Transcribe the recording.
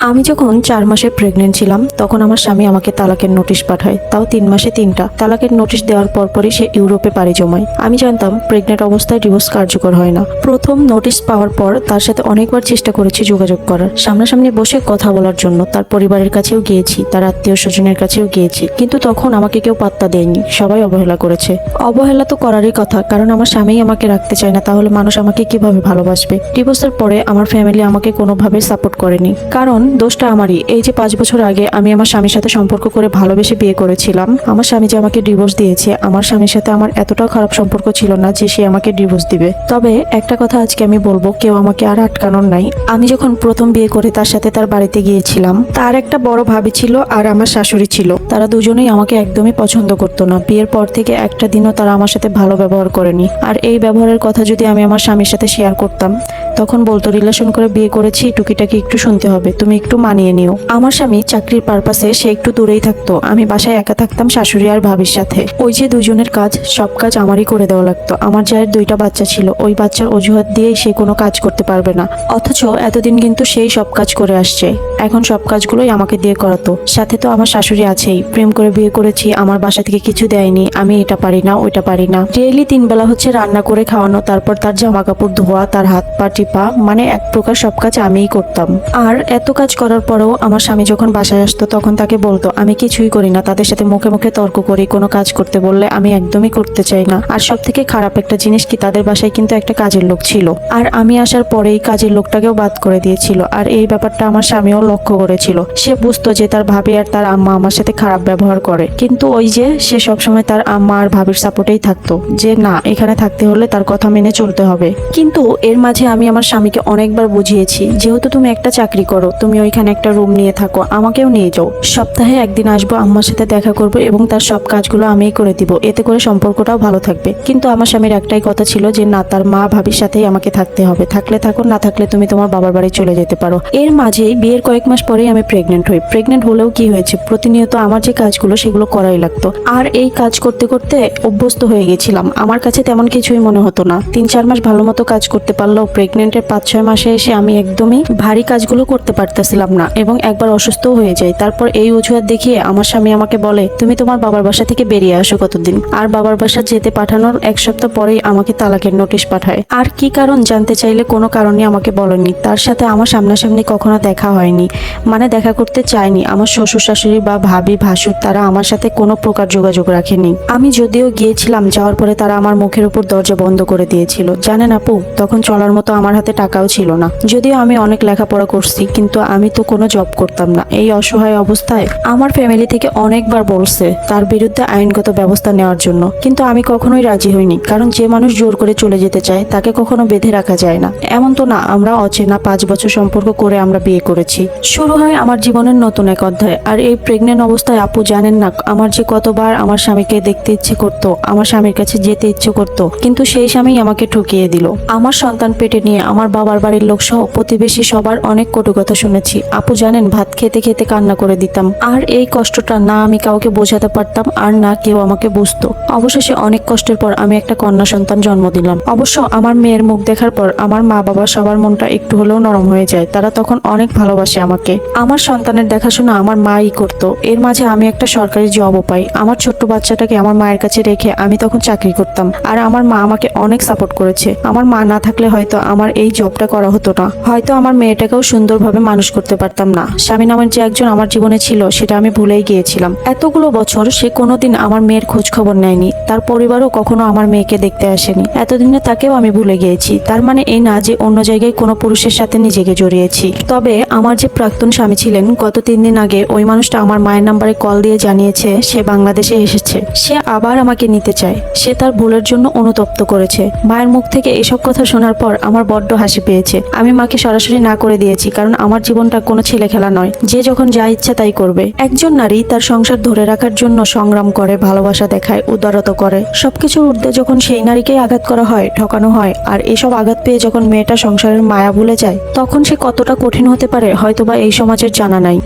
আমি যখন চার মাসে প্রেগনেন্ট ছিলাম, তখন আমার স্বামী আমাকে তালাকের নোটিশ পাঠায়। তাও তিন মাসে তিনটা। তালাকের নোটিশ দেওয়ার পরপরই সে ইউরোপে পাড়ি জমায়। আমি জানতাম প্রেগনেন্ট অবস্থায় ডিভোর্স কার্যকর হয় না। প্রথম নোটিশ পাওয়ার পর তার সাথে অনেকবার চেষ্টা করেছি যোগাযোগ করার। সামনাসামনি বসে কথা বলার জন্য তার পরিবারের কাছেও গিয়েছি, তার আত্মীয় স্বজনের কাছেও গিয়েছি। কিন্তু তখন আমাকে কেউ পাত্তা দেয়নি। সবাই অবহেলা করেছে। অবহেলা তো করারই কথা, কারণ আমার স্বামী আমাকে রাখতে চায় না। তাহলে মানুষ আমাকে কীভাবে ভালোবাসবে? ডিভোর্সের পরে আমার ফ্যামিলি আমাকে কোনোভাবে সাপোর্ট করেনি। কারণ দোষটা আমারই। এই যে পাঁচ বছর আগে আমি আমার স্বামীর সাথে সম্পর্ক করে ভালোবেসে বিয়ে করেছিলাম, আমার স্বামী যে আমাকে ডিভোর্স দিয়েছে, আমার স্বামীর সাথে আমার এতটাও খারাপ সম্পর্ক ছিল না যে সে আমাকে ডিভোর্স দিবে। তবে একটা কথা আজকে আমি বলব, কেউ আমাকে আর আটকানোর নাই। আমি যখন প্রথম বিয়ে করে তার সাথে তার বাড়িতে গিয়েছিলাম, তার একটা বড় ভাবি ছিল আর আমার শাশুড়ি ছিল। তারা দুজনেই আমাকে একদমই পছন্দ করতো না। বিয়ের পর থেকে একটা দিনও তারা আমার সাথে ভালো ব্যবহার করেনি। আর এই ব্যবহারের কথা যদি আমি আমার স্বামীর সাথে শেয়ার করতাম, তখন বলতো, রিলেশন করে বিয়ে করেছি, টুকিটাকি একটু শুনতে হবে। তুমি একটু মানিয়ে নিও। আমার স্বামী চাকরির পারপাসে সে একটু দূরেই থাকতো। আমি বাসায় একা থাকতাম শাশুড়ি আর ভাবির সাথে। ওই যে দুজনের কাজ, সব কাজ আমারই করে দেওয়া লাগতো। আমার যায়ের দুইটা বাচ্চা ছিল। ওই বাচ্চার অজুহাত দিয়েই সে কোনো কাজ করতে পারবে না। অথচ এতদিন কিন্তু সেই সব কাজ করে আসছে। এখন সব কাজগুলোই আমাকে দিয়ে করাতো। সাথে তো আমার শাশুড়ি আছেই। প্রেম করে বিয়ে করেছি, আমার বাসা থেকে কিছু দেয়নি। আমি এটা পারি না, ওইটা পারি না। ডেইলি তিন বেলা হচ্ছে রান্না করে খাওয়ানো, তারপর তার জামা কাপড় ধোয়া, তার হাত পা টিপা মানে এক প্রকার সব কাজ আমিই করতাম। আর এত কাজ করার পরেও আমার স্বামী যখন বাসায় আসতো, তখন তাকে বলতো, আমি কিছুই করি না, তাদের সাথে মুখে মুখে তর্ক করি, কোনো কাজ করতে বললে আমি একদমই করতে চাই না। আর সব থেকে খারাপ একটা জিনিস কি, তাদের বাসায় কিন্তু একটা কাজের লোক ছিল। আর আমি আসার পরেই কাজের লোকটাকেও বাদ করে দিয়েছিল। আর এই ব্যাপারটা আমার স্বামীও লক্ষ্য করেছিল। সে বুঝতো যে তার ভাবি আর তার আম্মা আমার সাথে খারাপ ব্যবহার করে। কিন্তু ওই যে সে সবসময় তার আম্মা আর ভাবির সাপোর্টেই থাকতো, যে না, এখানে থাকতে হলে তার কথা মেনে চলতে হবে। কিন্তু এর মাঝে আমি আমার স্বামীকে অনেকবার বুঝিয়েছি, যেহেতু তুমি একটা চাকরি করো, তুমি ওইখানে একটা রুম নিয়ে থাকো, আমাকেও নিয়ে যাও। সপ্তাহে একদিন আসব, আম্মার সাথে দেখা করব এবং তার সব কাজগুলো আমিই করে দিব, এতে করে সম্পর্কটাও ভালো থাকবে। কিন্তু আমার স্বামীর একটাই কথা ছিল যে, না, তার মা ভাবির সাথেই আমাকে থাকতে হবে। থাকলে থাকো, না থাকলে তুমি তোমার বাবার বাড়ি চলে যেতে পারো। এর মাঝেই বিয়ের কয়েক মাস পরেই আমি প্রেগনেন্ট হই। প্রেগনেন্ট হলেও কি হয়েছে? প্রতিনিয়ত আমার যে কাজগুলো, সেগুলো করাই লাগতো। আর এই কাজ করতে করতে অভ্যস্ত হয়ে গেছিলাম। আমার কাছে তেমন কিছুই মনে হতো না। তিন, চার মাস ভালো মতো কাজ করতে পারলেও প্রেগনেন্টের পাঁচ, ছয় মাসে এসে আমি একদমই ভারী কাজগুলো করতে পারতেছিলাম না এবং একবার অসুস্থ হয়ে যাই। তারপর এই অজুহাত দেখিয়ে আমার স্বামী আমাকে বলে, তুমি তোমার বাবার বাসা থেকে বেরিয়ে আসো কতদিন। আর বাবার বাসা যেতে পাঠানোর এক সপ্তাহ পরেই আমাকে তালাকের নোটিশ পাঠায়। আর কি কারণ জানতে চাইলে কোনো কারণে আমাকে বলেনি। তার সাথে আমার সামনাসামনি কখনো দেখা হয়নি। মানে দেখা করতে চায়নি। আমার শ্বশুর শাশুড়ি বা ভাবি, ভাসুর, তারা আমার সাথে কোনো প্রকার যোগাযোগ রাখেনি। আমি যদিও গিয়েছিলাম, যাওয়ার পরে তারা আমার মুখের উপর দরজা বন্ধ করে দিয়েছিল। জানেন আপু, তখন চলার মতো আমার হাতে টাকাও ছিল না। যদিও আমি অনেক লেখাপড়া করছি, কিন্তু আমি তো কোনো জব করতাম না। এই অসহায় অবস্থায় আমার ফ্যামিলি থেকে অনেকবার বলছে তার বিরুদ্ধে আইনগত ব্যবস্থা নেওয়ার জন্য। কিন্তু আমি কখনোই রাজি হইনি, কারণ যে মানুষ জোর করে চলে যেতে চায়, তাকে কখনো বেঁধে রাখা যায় না। এমন তো না, আমরা অচেনা পাঁচ বছর সম্পর্ক করে আমরা বিয়ে করেছি। শুরু হয় আমার জীবনের নতুন এক অধ্যায়, আর এই প্রেগনেন্ট অবস্থায় আপু জানেন না, আমার যে কতবার আমার স্বামীকে দেখতে ইচ্ছে করতো, আমার স্বামীর কাছে যেতে ইচ্ছে করতো, কিন্তু সেই স্বামী আমাকে ঠকিয়ে দিল। আমার সন্তান পেটে নিয়ে আমার বাবার বাড়ির লোক সহ প্রতিবেশী সবার অনেক কটু কথা শুনেছি। আপু জানেন, ভাত খেতে খেতে কান্না করে দিতাম। আর এই কষ্টটা না আমি কাউকে বোঝাতে পারতাম আর না কেউ আমাকে বুঝতো। অবশেষে অনেক কষ্টের পর আমি একটা কন্যা সন্তান জন্ম দিলাম। অবশ্য আমার মেয়ের মুখ দেখার পর আমার মা বাবা সবার মনটা একটু হলেও নরম হয়ে যায়। তারা তখন অনেক ভালোবাসে আমাকে। আমার সন্তানের দেখাশোনা আমার মাই করতো। এর মাঝে আমি একটা সরকারি জবও পাই। আমার ছোট্ট বাচ্চাটাকে আমার মায়ের কাছে রেখে আমি তখন চাকরি করতাম। আর আমার মা আমাকে অনেক সাপোর্ট করেছে। আমার মা না থাকলে হয়তো আমার এই জবটা করা হতো না। হয়তো আমার মেয়েটাকেও সুন্দরভাবে মানুষ করতে পারতাম না। স্বামী নামের যে একজন আমার জীবনে ছিল, সেটা আমি ভুলেই গিয়েছিলাম। এতগুলো বছর সে কোনোদিন আমার মেয়ের খোঁজ খবর নেয়নি। তার পরিবারও কখনো আমার মেয়েকে দেখতে আসেনি। এতদিনে তাকেও আমি ভুলে গিয়েছি। তার মানে এই না যে অন্য জায়গায় কোনো পুরুষের সাথে নিজেকে জড়িয়েছি। তবে আমার যে প্রাক্তন স্বামী ছিলেন, গত তিন দিন আগে ওই মানুষটা আমার মায়ের নাম্বারে কল দিয়ে জানিয়েছে, সে বাংলাদেশে এসেছে। সে আবার আমাকে নিতে চায়। সে তার ভুলের জন্য অনুতপ্ত করেছে। মায়ের মুখ থেকে এসব কথা শোনার পর আমার বড্ড হাসি পেয়েছে। আমি মাকে সরাসরি না করে দিয়েছি, কারণ আমার জীবনটা কোনো ছেলে খেলা নয়। যে যখন যা ইচ্ছা তাই করবে। একজন নারী তার সংসার ধরে রাখার জন্য সংগ্রাম করে, ভালোবাসা দেখায়, উদারত করে। সবকিছুর ঊর্ধ্বে যখন সেই নারীকেই আঘাত করা হয়, ঠকানো হয়, আর এসব আঘাত পেয়ে যখন মেয়েটা সংসারের মায়া ভুলে যায়, তখন সে কতটা কঠিন হতে পারে, হয়তোবা এই সমাজের জানা নাই।